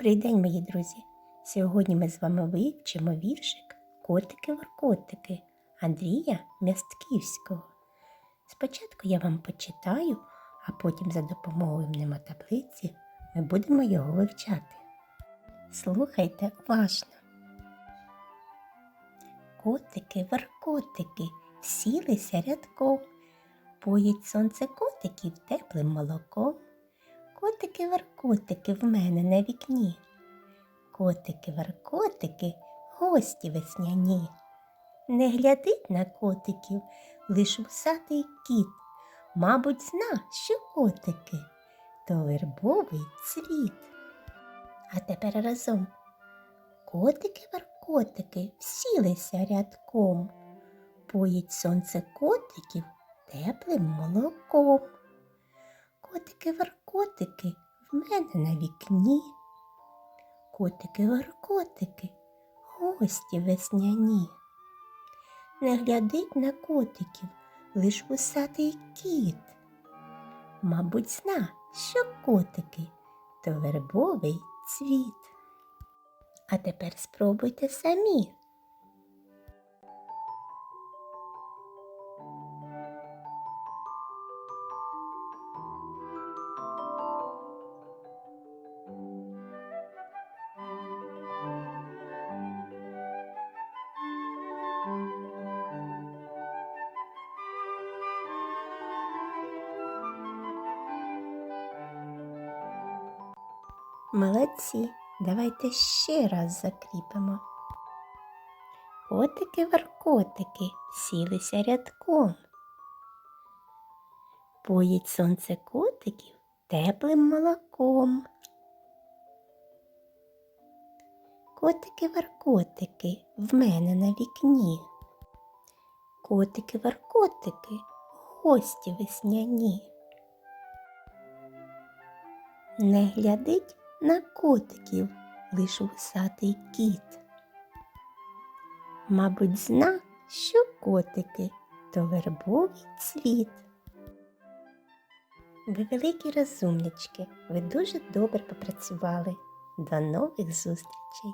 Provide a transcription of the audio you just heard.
Добрий день, мої друзі! Сьогодні ми з вами вивчимо віршик Котики-воркотики Андрія Мястківського. Спочатку я вам почитаю, а потім за допомогою мнемотаблиці ми будемо його вивчати. Слухайте уважно. Котики-воркотики всілися рядком, поїть сонце котиків теплим молоком. Котики-варкотики в мене на вікні. Котики-варкотики, гості весняні. Не глядить на котиків лиш вусатий кіт. Мабуть, зна, що котики то вербовий цвіт. А тепер разом. Котики-варкотики всілися рядком. Поїть сонце котиків теплим молоком. Котики-варкотики в мене на вікні. Котики-варкотики, гості весняні. Не глядить на котиків лиш вусатий кіт. Мабуть, зна, що котики то вербовий цвіт. А тепер спробуйте самі. Молодці, давайте ще раз закріпимо. Котики-варкотики сілися рядком. Поїть сонце котиків теплим молоком. Котики-варкотики в мене на вікні. Котики-варкотики, гості весняні. Не глядить на котиків лиш вусатий кіт. Мабуть, зна, що котики то вербовий цвіт. Ви великі розумнички, ви дуже добре попрацювали. До нових зустрічей!